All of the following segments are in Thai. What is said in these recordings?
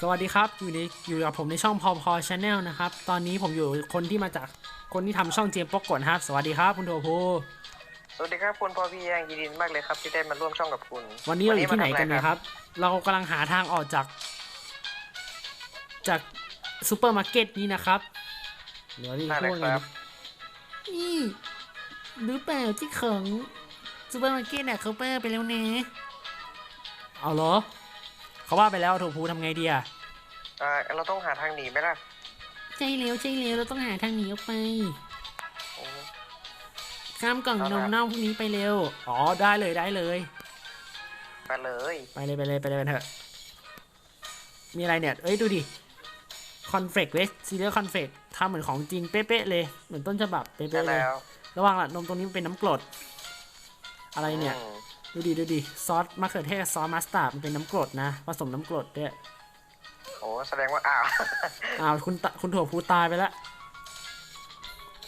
สวัสดีครับอยู่ในอยู่กับผมในช่องพอพอชาแนลนะครับ ตอนนี้ผมอยู่คนที่มาจากคนที่ทำช่องเจมส์ปกกดครับ สวัสดีครับคุณโทพูสวัสดีครับคุณพอเพียงยินดีมากเลยครับ ที่ได้มาร่วมช่องกับคุณ วันนี้เราอยู่ที่ไหนกันมาเนทำยครับ เรากำลังหาทางออกจาก จากซูเปอร์มาร์เก็ตนี้นะครับเดี๋ยวนี่นั่นแหพูละดคไงรับนี่หรือเปล่าที่ของซูเปอร์มาร์เก็ตเนี่ยเขาเปิดไปแล้วเนะเอาเหรอ เขาว่าไปแล้วโทพูทำไงดีอะอ่าเราต้องหาทางหนีไหมล่ะใช่แล้วใช่แล้วเราต้องหาทางหนีออกไปอืมข้ามกล่องเอานละมเน่าพวกนี้ไปเร็ว อ๋อได้เลยได้เลย ไปเลยไปเลยไปเลยไปเลยกันเถอะ มีอะไรเนี่ย เอ้ยดูดิคอนเฟกเวสซีเรียลคอนเฟกทำเหมือนของจริงเป๊ะๆเลย เหมือนต้นฉบับเป๊ใช่ะๆเลย แล้วระวังล่ะนมตรงนี้มันเป็นน้ำกรด อะไรเนี่ย อืม ดูดิดูดิซอสมะเขือเทศซอสมัสตาร์ดมันเป็นน้ำกรดนะ ผสมน้ำกรดด้วยโอ้แสดงว่าอ้าว อ้าวคุณตะคุณถั่วพูตายไปแล้ว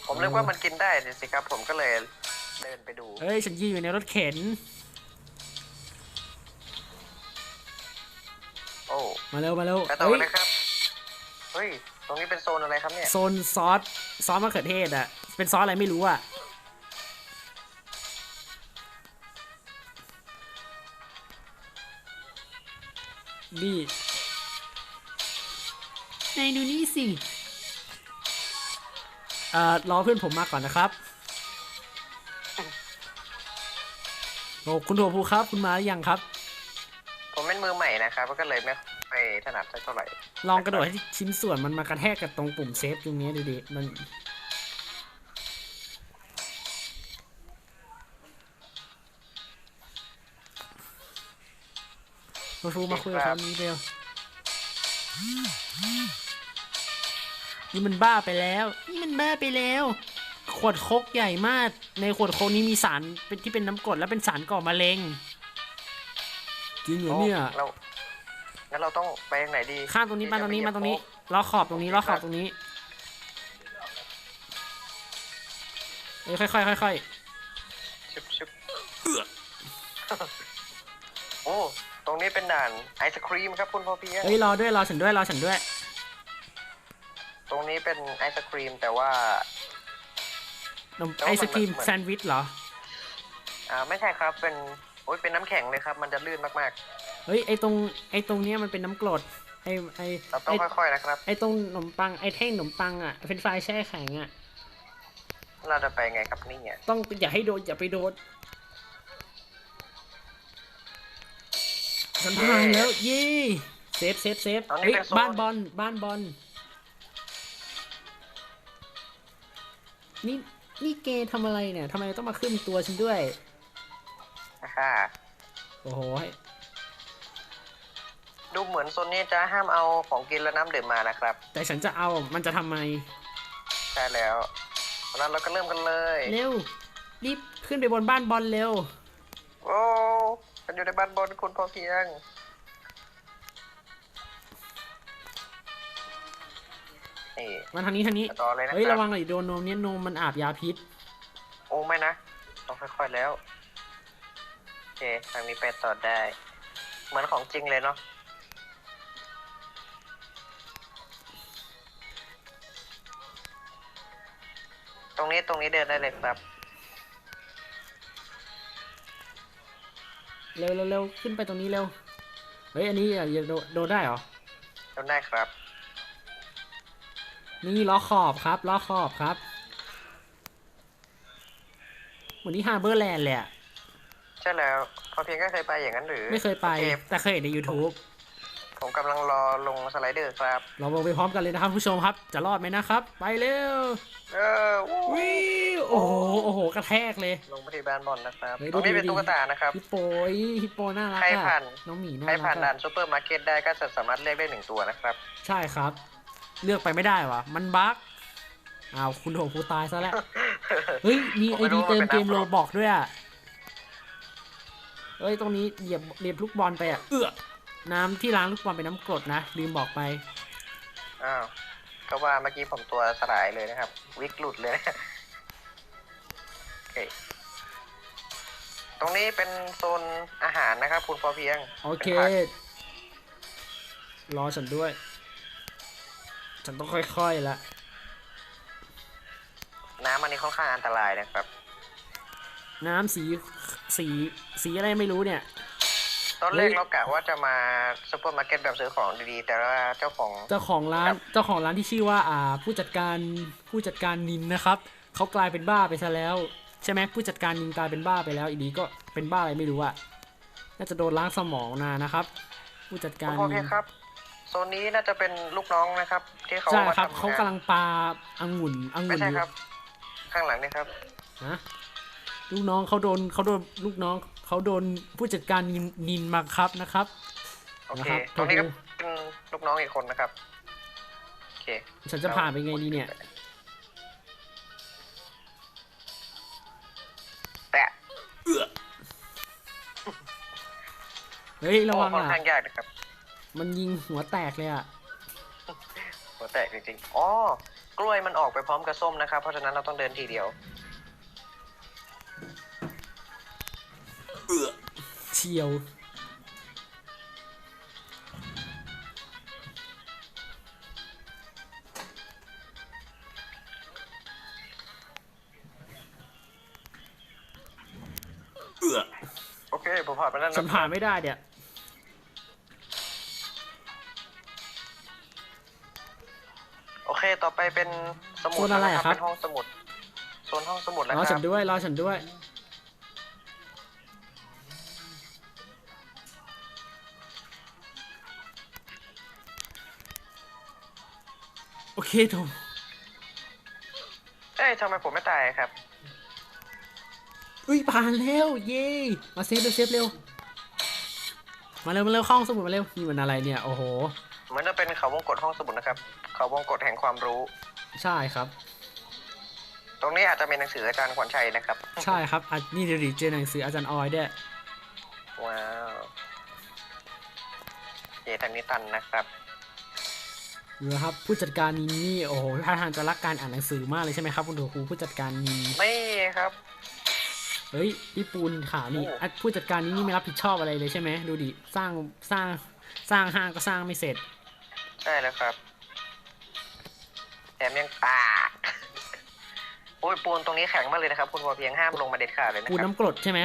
ผมนึกว่ามันกินได้สิครับ ผมก็เลยเดินไปดูเอ้ย ฉันยืนอยู่ในรถเข็น โอ้มาเร็วมาเร็วไปต่อเอ้ยเลยครับ เฮ้ย ตรงนี้เป็นโซนอะไรครับเนี่ย โซนซอสซอสมะเขือเทศอะเป็นซอสอะไรไม่รู้อะ นี่นายดูนี่สิเอ่อรอเพื่อนผมมาก่อนนะครับโอ้คุณโทภูครับ คุณมาหรือยังครับ ผมเป็นมือใหม่นะครับก็เลยไม่ไปถนัดสักเท่าไหร่ ลองกระโดดให้ชิ้นส่วนมันมากระแทกกับตรงปุ่มเซฟตรงนี้ดูดิมัน มาฟูมาคุยกับเขานี้เร็วนี่มันบ้าไปแล้ว นี่มันบ้าไปแล้ว ขวดโคกใหญ่มาก ในขวดโคกนี้มีสารเป็นที่เป็นน้ำกรดและเป็นสารก่อมะเร็ง จริงเหรอเนี่ยโเรางั้นเราต้องไปทางไหนดีข้ามตรงนี้มาตรงนี้มาตรงนี้ล้อขอบตรงนี้ล้อขอบตรงนี้เอ้ยค่อยๆค่อยชุบชุบโอ้ต รงนี้เป็นด่านไอศครีมครับคุณพอเพียงๆเฮ้ยรอด้วยรอฉันด้วยรอฉันด้วย ตรงนี้เป็นไอศครีมแต่ว่า นมแล้วมันไอศครีมเหมือนแซนด์วิชเหรอ อ่าไม่ใช่ครับเป็นโอ้ยเป็นน้ำแข็งเลยครับ มันจะลื่นมากเฮ้ยไอตรงไอตรงเนี้ยมันเป็นน้ำกรดไอไอๆ เราต้ไอองค่อยๆนะครับ ไอตรงขนมปังไอแท่งขนมปังอะเป็นไฟรายแช่แข็งอะเราจะไปไงครับนี่เนี่ยต้องอย่าให้โดนอย่าไปโดน ฉันผ่านแล้วเย้เซฟเซฟเซฟเฮ้ยบ้านบอลบ้านบอลนี่นี่เกย์ทำอะไรเนี่ยทำไมต้องมาขึ้นตัวฉันด้วยค่ะโอ้โหดูเหมือนโซนนี้จะห้ามเอาของกินและน้ำดื่มมานะครับ แต่ฉันจะเอามันจะทำไมใช่แล้วเพราะฉะนั้นเราก็เริ่มกันเลย เร็ว รีบขึ้นไปบนบ้านบอลเร็ว โอ้ มันอยู่ในบ้านบนคุณพอเพียง นี่มาทางนี้ทางนี้ ต่อเลยนะเฮ้ยครัระวังหน่อยโดนนมเนี่ยนมมันอาบยาพิษ โอ้ไม่นะ ต้องค่อยๆแล้ว โอเค ทางนี้ไปต่อได้ เหมือนของจริงเลยเนาะ ตรงนี้ตรงนี้เดินได้เลยครับ เร็วเร็วเร็วขึ้นไปตรงนี้เร็ว เฮ้ย อันนี้อย่าอย่าโดโดนได้เหรอเดินได้ครับ นี่ล้อขอบครับล้อขอบครับ เหมือนที่ฮาร์เบอร์แลนด์เลยอะใช่แล้ว พอเพียงก็เคยไปอย่างนั้นหรือไม่เคยไป โอแต่เคยเห็นใน YouTube ผมกำลังรอลงสไลเดอร์ครับ เราลงไปพร้อมกันเลยนะครับผู้ชมครับ จะรอดไหมนะครับ ไปเร็วเออวู้วิวโอ้โหโอ้โหกระแทกเลย ลงมาที่บ้านบอลนะครับเฮ้ยตรงนี้ดูเป็นดิตุ๊กตานะครับ ฮิปโปยฮิปโปน่ารักใครอะผ่านน้องหมีน่าใครรัผ่านกด่าอะนซูเปอร์มาร์เก็ตได้ก็จะสามารถเลือกได้หนึ่งตัวนะครับ ใช่ครับ เลือกไปไม่ได้วะมันบั๊กอ้าวคุณโหกูตายซะแล้ว เฮ้ย มีผมไอไม่รู้ดีว่าเติมเป็นเกมน้ำโลหรอบอกด้วยอะเอ้ย ตรงนี้เหยียบเหยียบลูกบอลไปอะ เอื้อ น้ำที่ล้างลูกบอลเป็นน้ำกรดนะลืมบอกไป อ้าวก็ว่าเมื่อกี้ผมตัวสลายเลยนะครับ วิกหลุดเลยนะโอเคตรงนี้เป็นโซนอาหารนะครับ คุณพอเพียงโอเค ป็นผักรอฉันด้วย ฉันต้องค่อยๆละน้ำอันนี้ค่อนข้างอันตรายนะครับ น้ำสีสีสีอะไรไม่รู้เนี่ย ตอนแรกเฮ้ยเรากะว่าจะมาซูเปอร์มาร์เก็ตแบบซื้อของดีๆ แต่ว่าเจ้าของเจ้าของร้าครันบเจ้าของร้านที่ชื่อว่าอ่า ผู้จัดการผู้จัดการนินนะครับเขากลายเป็นบ้าไปซะแล้ว ใช่ไหมผู้จัดการนินกลายเป็นบ้าไปแล้วอีนี้ก็เป็นบ้าอะไรไม่รู้อะน่าจะโดนล้างสมองนานะครับ ผู้จัดคุการณพ่อนิเพียนครับโซนนี้น่าจะเป็นลูกน้องนะครับ ที่เขาใช่มาครับทำเขางานกำลังปาองุ่นองุ่ไม่นใช่อยู่ครับ ข้างหลังนี่ครับนะลูกน้องเขาโดนเขาโดนลูกน้อง เขาโดนผู้จัดการนินนินมาครับนะครับโอเคนะครับตรงนี้ก็โอเคเป็นลูกน้องอีกคนนะครับโอเคฉันจะผ่านไปไงดีเนี่ย แตะเฮ้ยระวังโอ้ค่อนอะข้างยากนะครับ มันยิงหัวแตกเลยอะหัวแตกจริงๆอ๋อกล้วยมันออกไปพร้อมกับส้มนะครับ เพราะฉะนั้นเราต้องเดินทีเดียว เฉียวโอเค ผมผ่านไปแล้วฉันนะผ่านไม่ได้เนี่ยโอเค ต่อไปเป็นสมุดโซนอะไรอะครับ เป็นห้องสมุด โซนห้องสมุดแล้วรอคฉัรับนด้วยรอฉันด้วย เคถูกเอ้ยทำไมผมไม่ตายครับ อุ้ยผ่านแล้ว เย้มาเซฟเร็วเซฟเร็ว มาเร็วมาเร็วเข้าห้องสมุดมาเร็วนี่มันอะไรเนี่ย โอ้โหเหมือนจะเป็นเขาวงกตห้องสมุดนะครับ เขาวงกตแห่งความรู้ ใช่ครับ ตรงนี้อาจจะเป็นหนังสืออาจารย์ขวัญชัยนะครับ ใช่ครับอะนี่เดี๋ยวดิเจอหนังสืออาจารย์ออยด้วยว้าวเจทางนี้ตันนะครับ ดูนะครับผู้จัดการนินนี่โอ้โหท่าทางจะรักการอ่านหนังสือมากเลยใช่ไหมครับ คุณครูผู้จัดการนินไม่ครับเฮ้ยพี่ปูนขาวนี่โอ้อะผู้จัดการนี้นี่ไม่รับผิดชอบอะไรเลยใช่ไหมดูดิสร้างสร้างสร้างห้างก็สร้างไม่เสร็จใช่แล้วครับแถมยังอ่าโอ้ยปูนตรงนี้แข็งมากเลยนะครับ คุณพอเพียงห้ามลงมาเด็ดขาดเลยนะปูนครับน้ำกรดใช่ไหม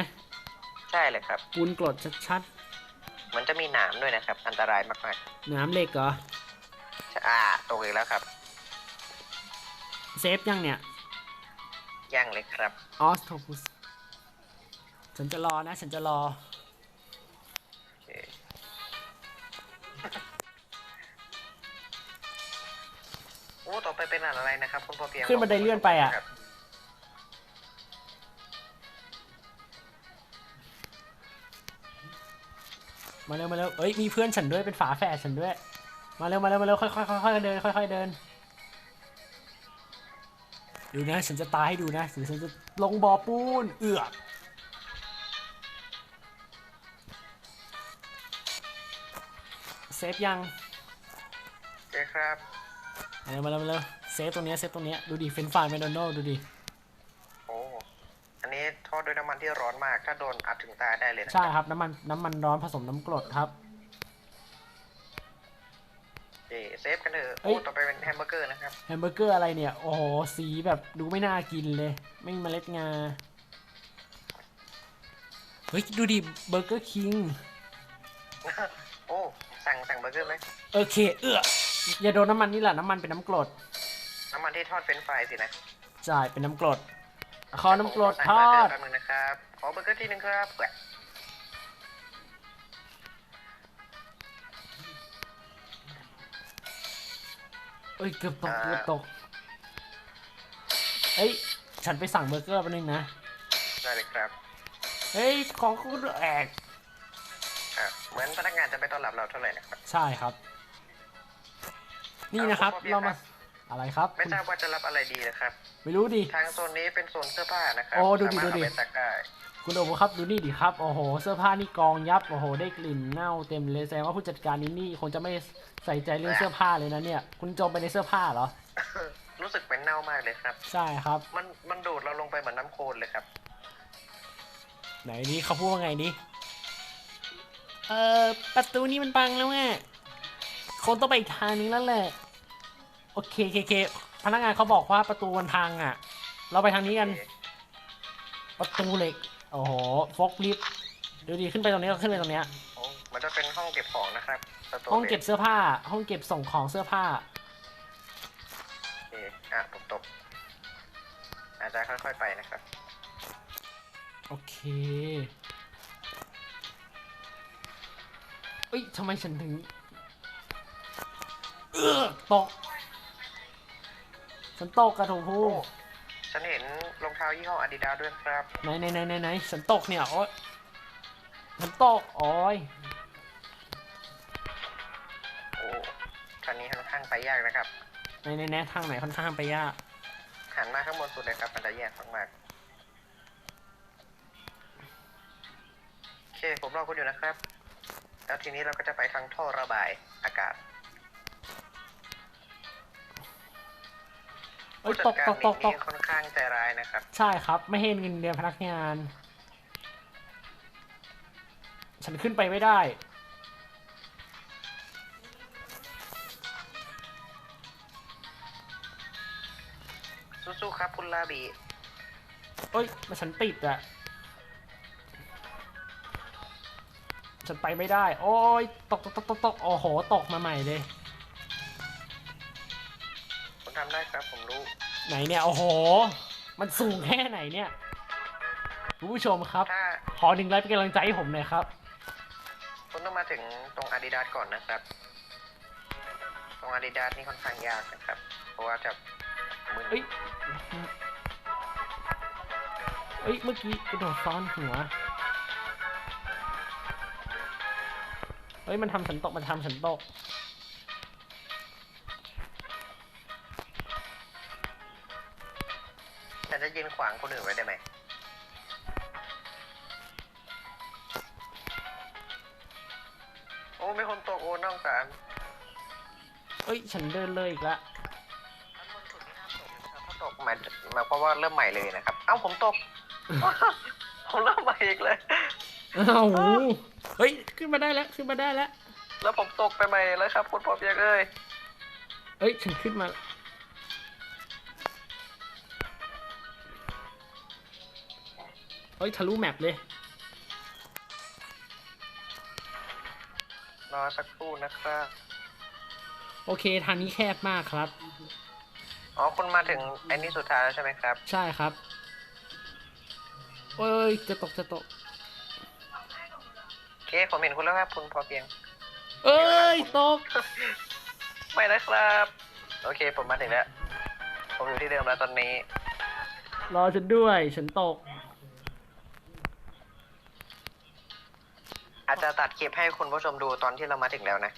ใช่เลยครับ ปูนกรดชัดเหมือนจะมีหนามด้วยนะครับ อันตรายมากๆน้ำเหล็กเหรอๆ อ่าตกอีกแล้วครับ เซฟยังเนี่ย ย่างเลยครับ ออสโทปุส ฉันจะรอนะ ฉันจะรอโอเคโอ้ ต่อไปเป็นอะไรนะครับ คุณพอเพียงขึ้นบันไดเลื่อนไปอะ ครับมาเร็วมาเร็วเอ้ย มีเพื่อนฉันด้วย เป็นฝาแฝดฉันด้วย มาเร็วมาเร็วมาเร็วค่อยๆค่อยๆเดินค่อยๆเดินดูนะฉันจะตายให้ดูนะหรือฉันจะลงบ่อปูนเอือกเซฟยังโอเคครับมาเร็วมาเร็วมาเร็วเซฟตรงเนี้ยเซฟตรงเนี้ยดูดิเฟรนฟรายแมคโดนัลดูดิโอ้อันนี้ทอดด้วยน้ำมันที่ร้อนมาก ถ้าโดนอัดถึงตายได้เลยนะใช่ครับน้ำมันน้ำมันร้อนผสมน้ำกรดครับโอ เคเซฟกันเถอะเอ้โอ้ยต่อไปเป็นแฮมเบอร์เกอร์นะครับแฮมเบอร์เกอร์อะไรเนี่ย โอ้โห สีแบบดูไม่น่ากินเลย ไม่มีเมล็ดงา เฮ้ย ดูดิเบอร์เกอร์คิงโอ้สั่งสั่งเบอร์เกอร์ไหมโอเค เอออย่าโดนน้ำมันนี่แหละน้ำมันเป็นน้ำกรด น้ำมันที่ทอดเฟรนช์ฟรายสินะใช่เป็นน้ำกรดขอน้ำกรดสั่งทอเบอร์เกอดร์แป๊บนึงนะครับขอเบอร์เกอร์ที่หนึ่งครับ อ้ยเกือบตกเกือบตกเอ้ยฉันไปสั่งเบอร์เกอร์แป๊บนึงนะ ได้เลยครับ เฮ้ยของคุณแอกอะเหมือนพนักงานจะไม่ต้อนรับเราเท่าไหร่นะครับ ใช่ครับ นี่นะครับเอาคุณพ่อเราเบียร์ครัมาบอะไรครับไม่คุณทราบว่าจะรับอะไรดีนะครับ ไม่รู้ดิ ทางโซนนี้เป็นโซนเสื้อผ้านะครับโอ้ดูดิสามารถดูดิ เอาไปซักได้ คุณโอโบครับดูนี่ดิครับ โอ้โห เสื้อผ้านี่กองยับ โอ้โห ได้กลิ่นเน่าเต็มเลยแสดงว่าผู้จัดการนี้นี่คงจะไม่ใส่ใจเรื่องเสื้อผ้าเลยนะเนี่ย คุณจมไปในเสื้อผ้าเหรอ รู้สึกเป็นเน่ามากเลยครับ ใช่ครับ มันมันดูดเราลงไปเหมือนน้ำโคลนเลยครับ ไหนนี่เขาพูดว่าไงดิเอ่อประตูนี่มันบังแล้วไงคคงต้องไปอีกทางนึงแล้วแหละ โอเคเคเคพนักงานเขาบอกว่าประตูมันพังอะ เราไปทางนี้กัน ประตูเหล็ก โอ้โหฟกลิฟต์ดูดีขึ้นไปตรงนี้ก็ขึ้นไปตรงเนี้ยโอ้มันจะเป็นห้องเก็บของนะครับประตูห้องเก็บเสื้อผ้า ห้องเก็บส่งของเสื้อผ้า โอเคอะผมตกอาจจะค่อยๆไปนะครับ โอเคเอ้ยทำไมฉันถึงเออตกฉันตกกระถูพูโอ้ ฉันเห็นรองเท้ายี่ห้ออาดิดาด้วยครับ ไหนไหนไหนไหนไหนฉันตกเนี่ยโอ๊ยฉันตกโอ้ยโอ้ทางนี้ค่อนข้างไปยากนะครับ ไหนไหนไหนทางไหนค่อนข้างไปยากหันมาข้างบนสุดเลยครับมันจะแยกมากๆโอเคผมรอคุณอยู่นะครับ แล้วทีนี้เราก็จะไปทางท่อระบายอากาศ เอ้ยผู้ตจัดกการตกตกตนี่กค่อนข้างใจร้ายนะครับ ใช่ครับ ไม่ให้เงินเดือนพนักงาน ฉันขึ้นไปไม่ได้สู้ๆครับคุณลาบีเอ้ยมาฉันติดอะฉันไปไม่ได้ โอ้ยตกตกตกตกตกโอ้โห ตกมาใหม่เลยคุณ ทำได้ครับผมรู้ ไหนเนี่ย โอ้โห มันสูงแค่ไหนเนี่ยคุณผู้ชมครับ ถ้าขอหนึ่งไลค์เป็นกำลังใจให้ผมหน่อยครับ คุณต้องมาถึงตรงอาดิดาสก่อนนะครับ ตรงอาดิดาสนี่ค่อนข้างยากนะครับ เพราะว่าจะมึนเอ้ย เอ้ย เมื่อกี้กระโดดซ้อนหัว เฮ้ย มันทำฉันตก มันทำฉันตก ขวางคนอื่นไว้ได้ไหมโอ้ไม่คนตกโอ้น้องสารเอ้ย ฉันเดินเลยอีกละอันบนสุดนี่ห้ามตกนะครับถ้าตกหมายหมายความว่าเริ่มใหม่เลยนะครับ เอ้าผมตก ผมเริ่มใหม่อีกเลย อ้าวเฮ้ย ขึ้นมาได้แล้ว ขึ้นมาได้แล้ว แล้วผมตกไปใหม่แล้วครับคุณพ่อเพียกเอ้ย เอ้ย ฉันขึ้นมา เฮ้ยทะลุแมปเลย รอสักครู่นะครับ โอเคทางนี้แคบมากครับ อ๋อ คุณมาถึงไอ้นี่สุดท้ายแล้วใช่ไหมครับ ใช่ครับเอ้ยจะตกจะตกโอเค ผมเห็นคุณแล้วครับ คุณพอเพียง เอ้ยตก ไม่นะครับ โอเค ผมมาถึงแล้ว ผมอยู่ที่เดิมแล้วตอนนี้ รอฉันด้วย ฉันตก อาจจะตัดคลิปให้คุณผู้ชมดูตอนที่เรามาถึงแล้วนะ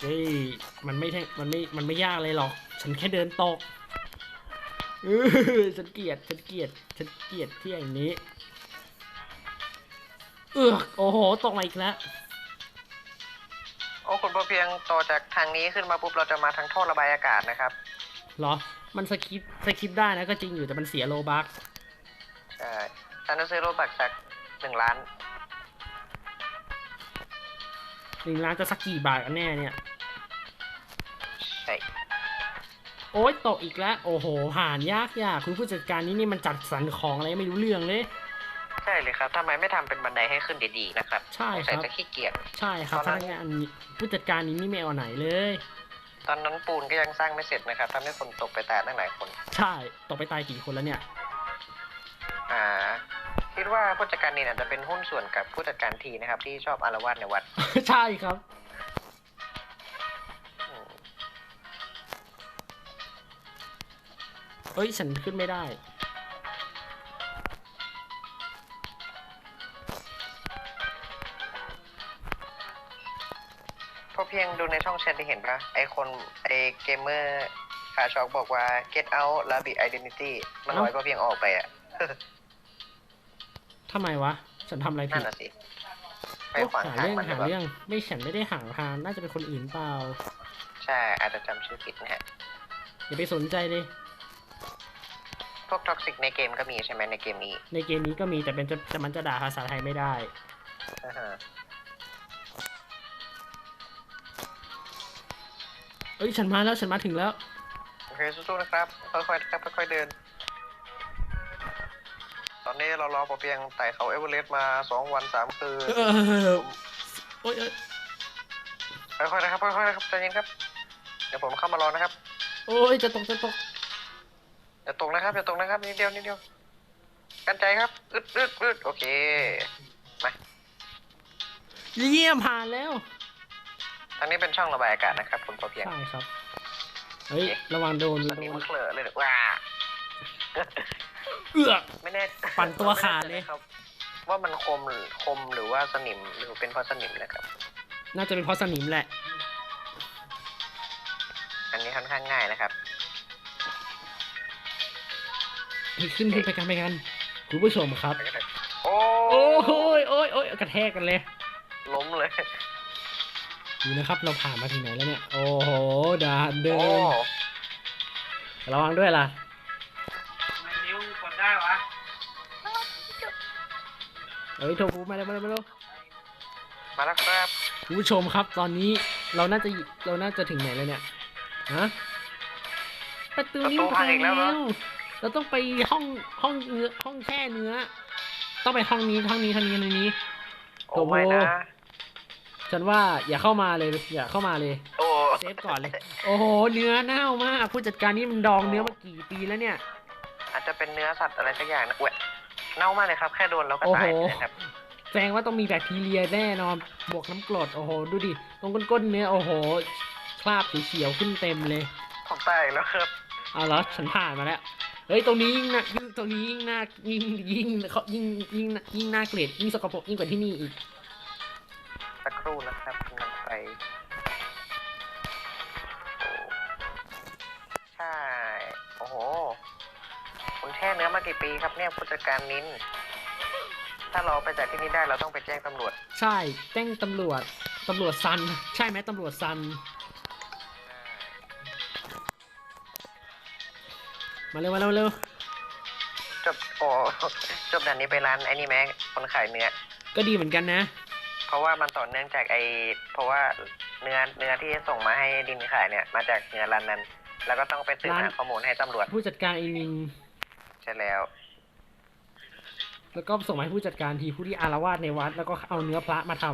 เฮ้ย มันไม่ใช่มันไม่ มันไม่ยากเลยหรอก ฉันแค่เดินตกเออฉันเกลียด ฉันเกลียด ฉันเกลียดที่อย่างนี้ เอือกโอ้โห ตกมาอีกแล้ว โอ้คุณพอเพียงต่อจากทางนี้ขึ้นมาปุ๊บเราจะมาทางท่อระบายอากาศนะครับ เหรอ มันสคิปสคิปได้นะก็จริงอยู่แต่มันเสียโลบักใช่ฉันจะซื้อโรบักจาก หนึ่งล้านหนึ่งล้านจะสักกี่บาทกันแน่เนี่ยใช่โอ๊ยตกอีกแล้ว โอ้โห ผ่านยากยากคุณผู้จัดการนี่นี่มันจัดสรรของอะไรไม่รู้เรื่องเลย ใช่เลยครับทำไมไม่ทำเป็นบันไดให้ขึ้นดีๆนะครับ ใช่ครับสงสัยจะขี้เกียจใช่ครับตพอนนั้นันกงานผู้จัดการนี้นี่ไม่เอาไหนเลย ตอนนั้นปูนก็ยังสร้างไม่เสร็จนะครับทำให้คนตกไปตายตั้งหลายคน ใช่ตกไปตายกี่คนแล้วเนี่ย อ่า คิดว่าผู้จัดการนี่อาจจะเป็นหุ้นส่วนกับผู้จัดการทีนะครับ ที่ชอบอารวาสในวัด ใช่ครับอืมเอ้ย ฉันขึ้นไม่ได้ พอเพียงดูในช่องแชทที่เห็นปะไอคนไอเกมเมอร์คาช็อกบอกว่า get out rabbit identity มันเอ้าลอยพอเพียงออกไปอะ ทำไมวะ ฉันทำอะไรผินั่นดน่ะสิไปขวางหาทางเรื่องมัหาเรื่อง ไม่ฉันไม่ได้หางทางน่าจะเป็นคนอื่นเปล่า ใช่ อาจจะจำชื่อผิดนะฮะ อย่าไปสนใจเลย พวกท็อกซิกในเกมก็มีใช่ไหมในเกมนี้ในเกมนี้ก็มีแต่เป็นจะมันจะด่าภาษาไทยไม่ได้เฮ้ย ฉันมาแล้ว ฉันมาถึงแล้ว โอเคสู้ๆนะครับค่อยๆครับค่อยๆเดิน อนนี้เรารอปอเปียงไต่เขาเอเวอเรสต์มาสองวันสามคืนเออโอ้ยเอ้ยค่อยๆนะครับค่อยๆนะครับใจเย็นครับเดี๋ยวผมเข้ามารอนะครับ โอ้ยจะตกจะตกอย่าตกนะครับอย่าตกนะครับนิดเดียวนิดเดียวกันใจครับอึดอึดอึดโอเคมาเยี่ยมผ่านแล้วทางนี้เป็นช่องระบายอากาศนะครับคุณปอเปียงใช่ครับเฮ้ยระวังโดนตอนโดนี้นมันเคลอะเลยว้า เอื้อไม่แน่ปั่นตัวขาดเลย ไม่แน่ใจนะครับ ว่ามันคมหรือคมหรือว่าสนิมหรือเป็นเพราะสนิมนะครับ น่าจะเป็นเพราะสนิมแหละ อันนี้ค่อนข้างง่ายนะครับเฮ้ยขึ้นขึ้นไปกันไปกัน คุณผู้ชมครับ โอ้โอ้โหยโอ้ยโอ้ยกระแทกกันเลย ล้มเลยดูนะครับ เราผ่านมาถึงไหนแล้วเนี่ย โอ้โหด่านเดิโอ้นระวังด้วยล่ะ ฮ้ยโทรฟูมาแล้วมาแล้วมาแล้วมาแล้วครับคุณผู้ชมครับตอนนี้เราน่าจะเราน่าจะถึงไหนแล้วเนี่ยฮะประตูนี้มันพังแล้วเราต้องไปห้องห้องเนื้อห้องแช่เนื้อ ต้องไปห้องนี้ห้องนี้ห้องนี้ห้องนี้โอ้ไม่นะฉันว่าอย่าเข้ามาเลยอย่าเข้ามาเลยโอ้เซฟก่อนเลย โอ้โหเนื้อเน่ามากผู้จัดการนี่มันดองเนื้อมากี่ปีแล้วเนี่ย อาจจะเป็นเนื้อสัตว์อะไรสักอย่างนะอุ้ย เน่ามากเลยครับ แค่โดนแล้วก็โอ้ตาโหยเลยนะครับแสดงว่าต้องมีแบคทีเรียแน่นอน บวกน้ำกรด โอ้โห ดูดิ ตรงก้นๆเนื้อ โอ้โห คราบสีเขียวขึ้นเต็มเลย ผมตายอีกแล้วครับ เอาแล้วฉันผ่านมาแล้ว เฮ้ย ตรงนี้ยิ่งนะยิ่งตรงนี้ยิ่งน่ายิ่งยิ่งเขายิ่งยิ่งยิ่งน่าเกลียดยิ่งสกปรกยิ่งกว่าที่นี่อีก สักครู่นะครับกำลังไป คุณแช่เนื้อมากี่ปีครับเนี่ยผู้จัดการนินถ้าเราไปจากที่นี่ได้เราต้องไปแจ้งตำรวจ ใช่แจ้งตำรวจตำรวจซัน ใช่ไหมตำรวจซัน มาเร็วมาเร็วมาเร็วจบโอ้จบด่านนี้ไปร้านไอ้นี่แม่คนขายเนื้อ ก็ดีเหมือนกันนะ เพราะว่ามันต่อเนื่องจากไอเพราะว่าเนื้อเนื้อที่ส่งมาให้ดินขายเนี่ย มาจากเนื้อร้านนั้น แล้วก็ต้องไปสืบร้านหาข้อมูลให้ตำรวจ ผู้จัดการไอ้นิง ใช่แล้ว แล้วก็ส่งมาให้ผู้จัดการทีผู้ที่อารวาสในวัด แล้วก็เอาเนื้อพระมาท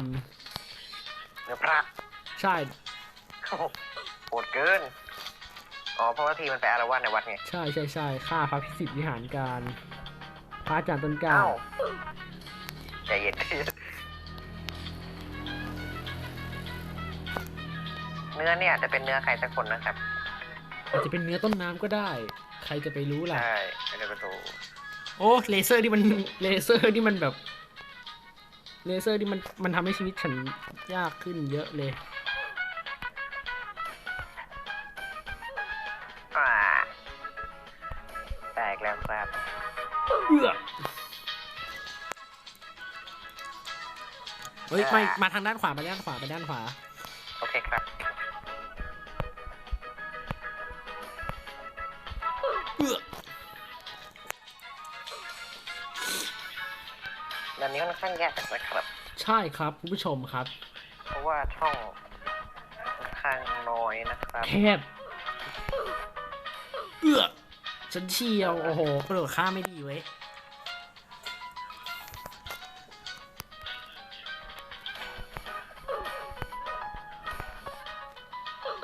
ำเนื้อพระใช่ โอ้โหโหดเกิน อ๋อ เพราะว่าทีมันไปอารวาสในวัดไงใช่ใช่ใช่ฆ่าพระพิสิทธิ์วิหารการ พระอาจารย์ต้นกล้าอ้าวใจเย็นเนื้อเนี่ยอาจจะเป็นเนื้อใครสักคนนะครับ อาจจะเป็นเนื้อต้นน้ำก็ได้ใครจะไปรู้ล่ะ ใช่ไม่ได้ไปดูโอ้เลเซอร์ที่มันเลเซอร์ที่มันแบบ เลเซอร์ที่มันมันทำให้ชีวิตฉันยากขึ้นเยอะเลย อ่าแตกแล้วครับเอื้อเฮ้ยไม่มาทางด้านขวาไปด้านขวาไปด้านขวา โอเคครับ ด้านนี้ค่อนข้างยากนะครับ ใช่ครับคุณผู้ชมครับ เพราะว่าช่องค่อนข้างน้อยนะครับ แคบเอื้อฉันเชียว โอ้โหกระโดดข้ามไม่ดีเว้ย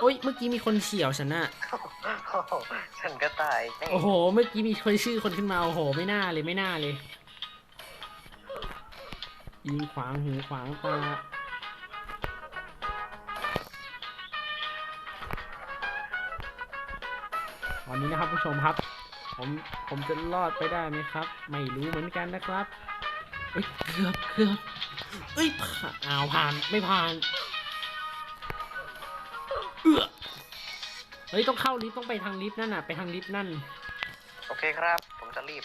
โอ้ยเมื่อกี้มีคนเฉียวฉันน่ะโอ้โหฉันก็ตายแน่โอ้โห เมื่อกี้มีคนชื่อคนขึ้นมา โอ้โห ไม่น่าเลย ไม่น่าเลย ยิงขวางหูขวางตาตอนนี้นะครับผู้ชมครับ ผมผมจะรอดไปได้ไหมครับ ไม่รู้เหมือนกันนะครับเอ้ยเกือบเกือบเอ้ยผ่านอ้าวผ่านไม่ผ่านเอื้อเฮ้ยต้องเข้าลิฟต์ต้องไปทางลิฟต์นั่นน่ะไปทางลิฟต์นั่น โอเคครับ ผมจะรีบ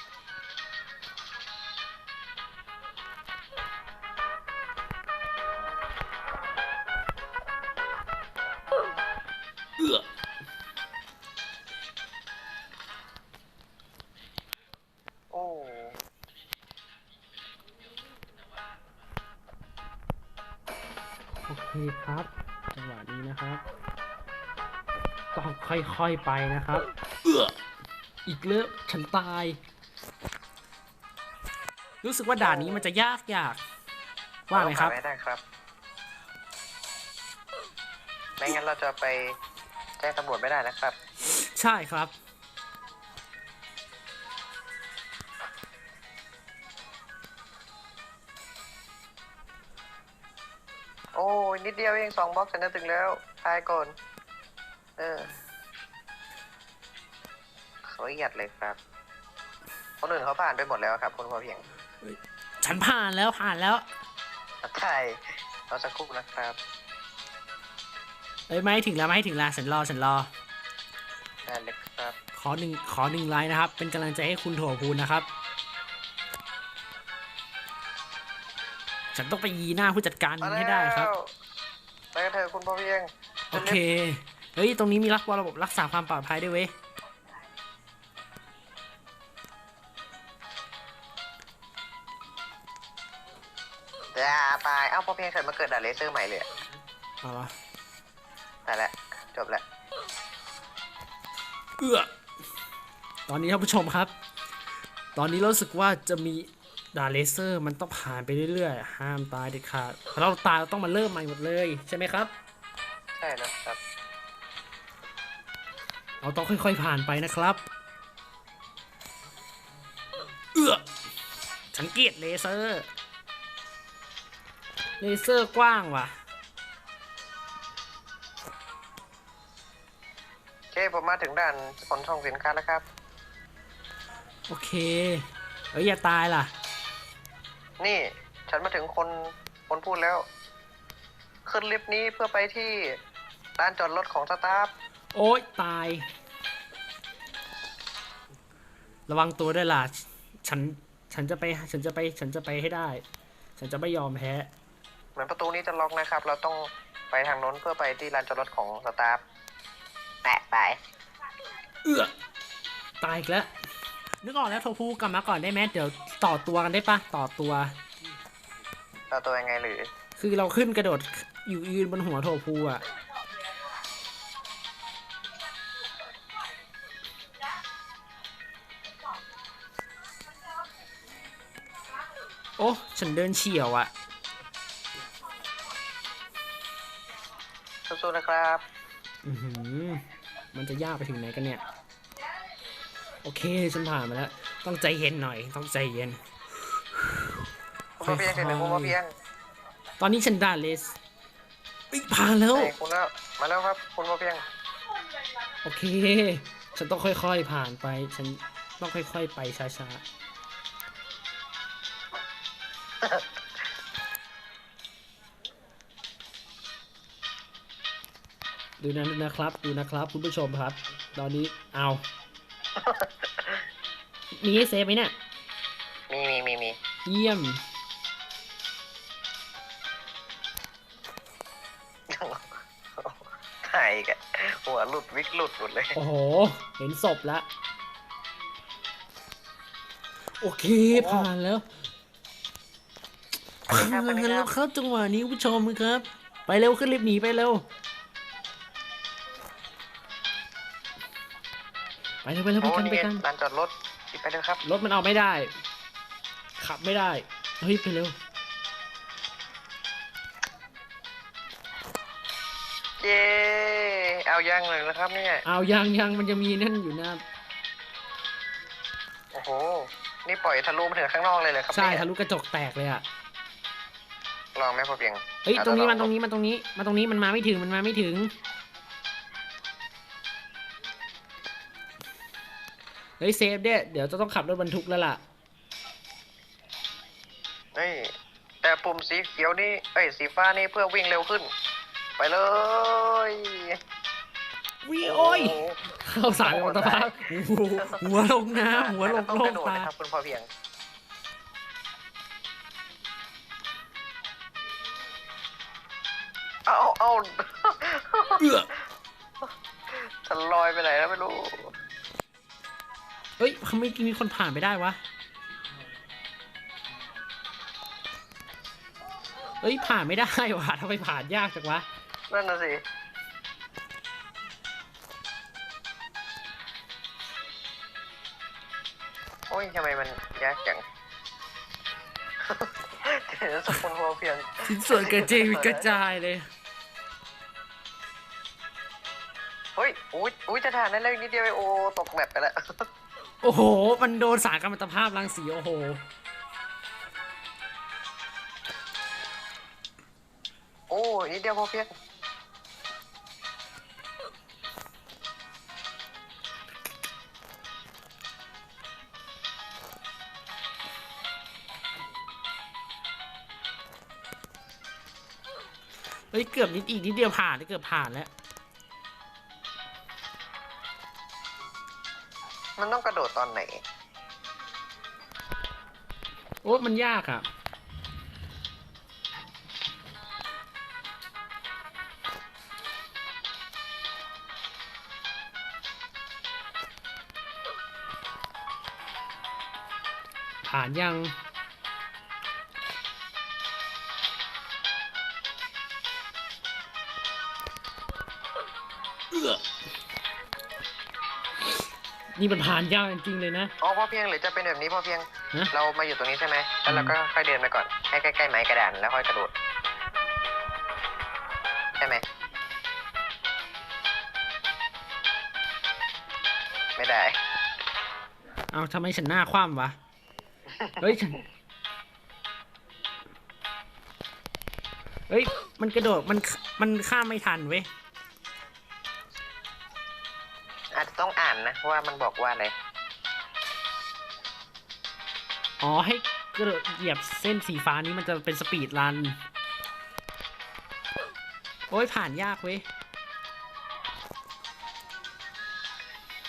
ค่อยๆไปนะครับ เอื้ออีกเลิกฉันตาย รู้สึกว่าด่านนี้มันจะยากยากว่าไหมครับเผ่นไม่ได้ครับ ไม่งั้นเราจะไปแจ้งตำรวจไม่ได้นะครับ ใช่ครับ โอ้ยนิดเดียวเองสองบล็อกฉันจะถึงแล้วทายก่อน เออ เขาหยัดเลยครับ คนอื่นเขาผ่านไปหมดแล้วครับคุณพอเพียงฉันผ่านแล้วผ่านแล้วทายเราจะครู่นะครับเอ้ยไม่ถึงแล้วไม่ถึงแล้วฉันรอฉันรอได้เลยครับขอหนึ่งขอหนึ่งไลน์นะครับ เป็นกำลังใจให้คุณโถพูนนะครับ ฉันต้องไปยีหน้าผู้จัดการมานี้แล้วให้ได้ครับไปกันเถอะคุณพอเพียง โอเค เฮ้ย ตรงนี้มีรักระบบรักษาความปลอดภัยด้วยเว้ย เอ้าพอเพียงเสร็จมาเกิดด่านเลเซอร์ใหม่เลยอะเอาวะแต่ละจบละเอื้อตอนนี้ท่านผู้ชมครับ ตอนนี้รู้สึกว่าจะมีด่านเลเซอร์มันต้องผ่านไปเรื่อยๆ ห้ามตายเด็ดขาดถ้าเราตายเราต้องมาเริ่มใหม่หมดเลยใช่ไหมครับ ใช่แล้วครับ เราต้องค่อยๆผ่านไปนะครับ เอื้อฉันเกลียดเลเซอร์ เลเซอร์กว้างว่ะ โอเคผมมาถึงด่านขนส่งสินค้าแล้วครับ โอเค เอ้ยอย่าตายล่ะ นี่ฉันมาถึงคนคนพูดแล้ว ขึ้นลิฟต์นี้เพื่อไปที่ลานจอดรถของสตาฟโอ๊ยตาย ระวังตัวด้วยล่ะ ฉัน ฉันจะไป ฉันจะไป ฉันจะไปให้ได้ ฉันจะไม่ยอมแพ้ เหมือนประตูนี้จะล็อกนะครับ เราต้องไปทางโน้นเพื่อไปที่ลานจอดรถของสตาฟแปะไปเอื้อตายอีกแล้วนึกออกแล้วโทพูกลับมาก่อนได้ไหมเดี๋ยวต่อตัวกันได้ปะต่อตัว เราตัวยังไงหรือ คือเราขึ้นกระโดดอยู่ยืนบนหัวโทพูอะโอ้ฉันเดินเฉียวอะ สู้ๆนะครับอือหือมันจะยากไปถึงไหนกันเนี่ย โอเคฉันผ่านมาแล้ว ต้องใจเย็นหน่อย ต้องใจเย็นคุณพ่อเพียงถึงหนึ่งคุณพ่อเพียงตอนนี้ฉันด่าเลสเอ้ยผ่านแล้วใช่คุณแล้วมาแล้วครับ คุณพ่อเพียงโอเค ฉันต้องค่อยๆผ่านไป ฉันต้องค่อยๆไปช้าๆ ดูนะดูนะครับ ดูนะครับ คุณผู้ชมครับ ตอนนี้เอามีให้เซฟไหมเนี่ย มีมีมีมีเยี่ยมถ่ายกันหัวหลุดวิกหลุดหมดเลย โอ้โห เห็นศพแล้วโอเค ผ่านแล้วอันนี้คผ่ารับอันนนี้คแล้รัวบครับจังหวะนี้คุณผู้ชมครับ ไปเร็วขึ้นรีบหนีไปเร็ว ไปเร็วไปเร็วไปโอ้กันนี่ไปไงกันลานจอดรถอีกไปเลยครับรถมันเอาไม่ได้ ขับไม่ได้เฮ้ยไปเร็วเย้เอายังเลยนะครับเนี่ยเอายังยังมันจะมีนั่นอยู่นะโอ้โห นี่ปล่อยทะลุมาถึงข้างนอกเลยเลยครับใช่เนี่ยทะลุกระจกแตกเลยอะลองไหมพ่อเพียงเฮ้ยอาจตรงนี้จะลมันตรงนี้มันตรงนี้มันตรงนี้มันมาไม่ถึงมันมาไม่ถึง เฮ้ยเซฟเด้เดี๋ยวจะต้องขับรถบรรทุกแล้วล่ะ เฮ้ยแต่ปุ่มสีเขียวนี่เอ้ยสีฟ้านี่เพื่อวิ่งเร็วขึ้น ไปเลยวิโอ้ยโหเข้าสายอัตภาพหัวลงน้ำหัวลงต้องโลกกระโดดตานะครับคุณพ่อเพียงเอาเอาเอื้อฉันลอยไปไหนแล้วไม่รู้ เฮ้ยทำไม่มีคนผ่านไปได้วะ เฮ้ยผ่านไม่ได้วะทำไมผ่านยากจังวะ นั่นน่ะสิ โอ้ยทำไมมันยากจังเห็นสกุลพอเพียงชิ้นส่วนกระเจงกระจายเลย เฮ้ย อุ้ยอุ้ยจะทานได้แล้วนิดเดียวไอโอตกแมปไปแล้ว โอ้โห มันโดนสารกัมมันตภาพรังสีโอ้โห โอ้ยนิดเดียวพอเพียงเฮ้ยเกือบนิดอีกนิดเดียวผ่านเกือบผ่านแล้ว มันต้องกระโดดตอนไหน โอ้มันยากอะ ผ่านยัง นี่มันผ่านยากจริงๆเลยนะ อ๋อพอเพียงหรือจะเป็นแบบนี้พอเพียง ฮะ เรามาอยู่ตรงนี้ใช่ไหมแล้วเราก็ค่อยเดินไปก่อน ให้ใกล้ๆไม้กระดานแล้วค่อยกระโดด ใช่ไหม ไม่ได้ เอาทำไมฉันหน้าคว่ำวะ เฮ้ยฉันเฮ้ย มันกระโดด มัน มันข้ามไม่ทันเว้ย ต้องอ่านนะว่ามันบอกว่าอะไร อ๋อให้กระโดดเหยียบเส้นสีฟ้านี้มันจะเป็นสปีดรัน โอ้ยผ่านยากเว้ย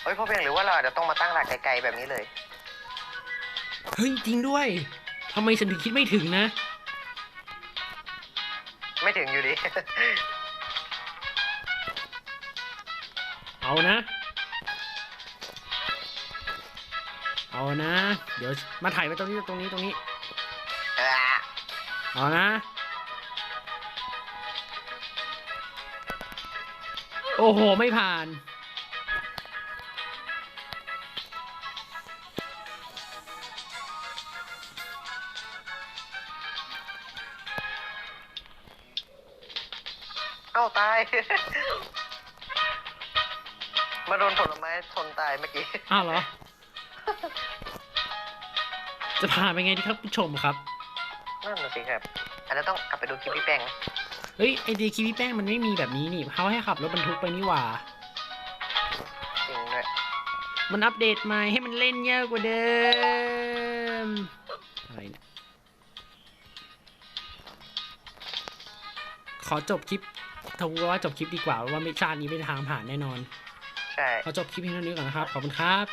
เฮ้ยพอเพียงหรือว่าเราอาจจะต้องมาตั้งหลักไกลๆแบบนี้เลย เฮ้ยจริงด้วยทำไมฉันถึงคิดไม่ถึงนะ ไม่ถึงอยู่ดี เอานะ เอานะ เดี๋ยวมาถ่ายไปตรงนี้ตรงนี้ตรงนี้อ่าเอานะ โอ้โห ไม่ผ่าน เอ้าตาย มาโดนผลไม้ชนตายเมื่อกี้ อ้าวเหรอ จะผ่านไปไงดีครับผู้ชมครับนั่นน่ะสิครับอาจจะต้องกลับไปดูคลิปพี่แป้งนะเฮ้ยไอเดียคิวิแป้งมันไม่มีแบบนี้นี่เขาให้ขับรถบรรทุกไปนี่หว่า จริงด้วยมันอัปเดตใหม่ให้มันเล่นยากกว่าเดิม อะไรเนี่ย ขอจบคลิปทว่าจบคลิปดีกว่าว่าไม่ชาตินี้ไม่มีทางผ่านแน่นอน ใช่ ขอจบคลิปเพียงเท่านี้ก่อนนะครับ ขอบคุณครับ